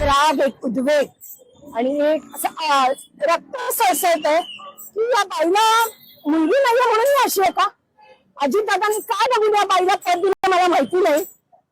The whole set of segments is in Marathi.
राग एक उद्वेग आणि एक असं रक्त सळसळत आहे की या बाईला मुलगी नाही म्हणून अशी आहे का? अजितदादांनी काय बघून या बाईला पद दिलं मला माहिती नाही.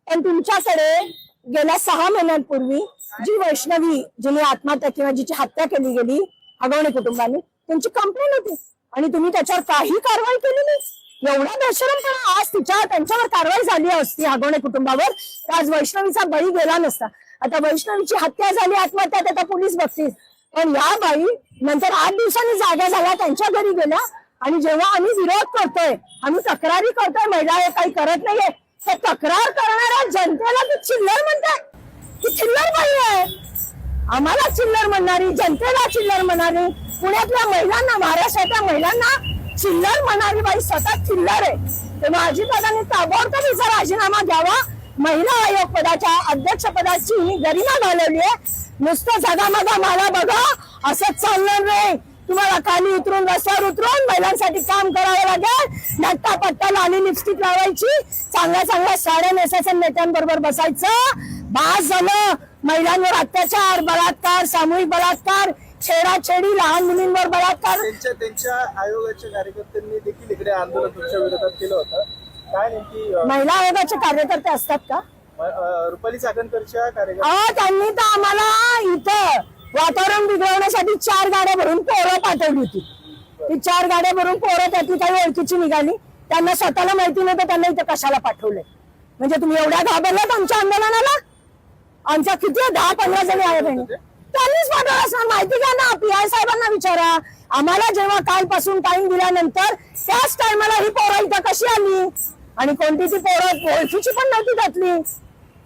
पण तुमच्याकडे गेल्या सहा महिन्यांपूर्वी जी वैष्णवी जिने आत्महत्या किंवा जिची हत्या केली गेली हगवणे कुटुंबाने त्यांची कंप्लेंट होती. आणि तुम्ही त्याच्यावर काही कारवाई केली नाही. एवढा बेशरमपणा आज तिच्या त्यांच्यावर कारवाई झाली असती हगवणे कुटुंबावर तर आज वैष्णवीचा बळी गेला नसता. आता वैष्णवीची हत्या झाली आत्महत्या आता पोलीस बघतील. पण या बाई नंतर आठ दिवसांनी जागा झाल्या त्यांच्या घरी गेल्या. आणि जेव्हा आम्ही विरोध करतोय आम्ही तक्रारी करतोय महिला हे काही करत नाहीये. तर तक्रार करणाऱ्या जनतेला ती चिल्लर म्हणताय ती चिल्लर बाई आहे. आम्हाला चिल्लर म्हणणारी जनतेला चिल्लर म्हणणारी पुण्यातल्या महिलांना महाराष्ट्रातल्या महिलांना चिल्लर म्हणणारी बाई स्वतः चिल्लर आहे. तेव्हा अजितदादांनी ताबडतोब हिचा राजीनामा द्यावा. महिला आयोग पदाच्या अध्यक्ष पदाची ही गरिमा घालवली आहे. नुसतं जगामगा मला बघा असंच चालणार नाही. तुम्हाला खाली उतरून रस्त्यावर उतरून महिलांसाठी काम करावं लागेल. नट्टा पट्टा लाली लिपस्टिक लावायची. चांगल्या चांगल्या साड्या नेसायच्या नेत्यांबरोबर बसायचं. बास झालं. महिलांवर अत्याचार बलात्कार सामूहिक बलात्कार छेडाछेडी लहान मुलींवर बलात्कार. त्यांच्या त्यांच्या आयोगाच्या कार्यकर्त्यांनी देखील इकडे आंदोलन तुमच्या विरोधात केलं होतं. काय नेमकी अं, महिला आयोगाचे कार्यकर्ते असतात का? अं, रुपाली चाकणकरच्या अहो त्यांनी तर आम्हाला इथं वातावरण बिघडवण्यासाठी चार गाड्या भरून पोरं पाठवली होती. ती चार गाड्या भरून पोरं त्यातली काही ओळखीची निघाली. त्यांना स्वतःला माहिती नव्हतं त्यांना इथं कशाला पाठवलंय? म्हणजे तुम्ही एवढ्या घाबरलात आमच्या आंदोलनाला? आमच्या किती दहा पंधरा जणी आहे बहिणी त्यांनीच पाठवलं असणार माहिती घ्या ना पी आय साहेबांना विचारा. आम्हाला जेव्हा कालपासून टाइम दिल्यानंतर त्याच टायमाला ही पोरं आणि कोणती ती पोरं ओळखीची पण नव्हती त्यातली.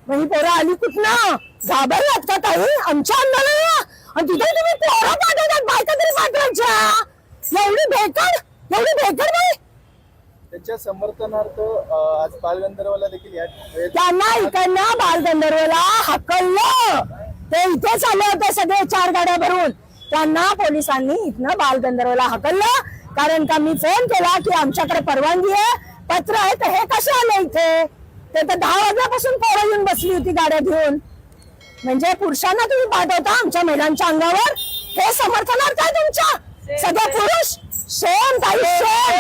मग ही पोरं आली कुठनं? घाबरलात का ताई. आमच्या आंदोलनाला आणि तिथे तुम्ही पोरं पाठवतात बायका तरी पाठवायच्या एवढी भेकड एवढी भेकड बाई. त्यांच्या समर्थनार्थ आज बालगंधर्वाला देखील त्यांना इकडनं बालगंधर्वला हकललं. ते इथेच आले होते सगळे चार गाड्या भरून त्यांना पोलिसांनी इथनं बालगंधर्वला हकललं. कारण का मी फोन केला की आमच्याकडे परवानगी आहे. पत्र आहे तर हे कसे आले इथे? ते तर दहा वाजल्यापासून पोरं येऊन बसली होती गाड्या घेऊन. म्हणजे पुरुषांना तुम्ही पाठवता आमच्या महिलांच्या अंगावर? हे समर्थनार्थ आहे तुमच्या? सगळे पुरुष? शेम ताई शेम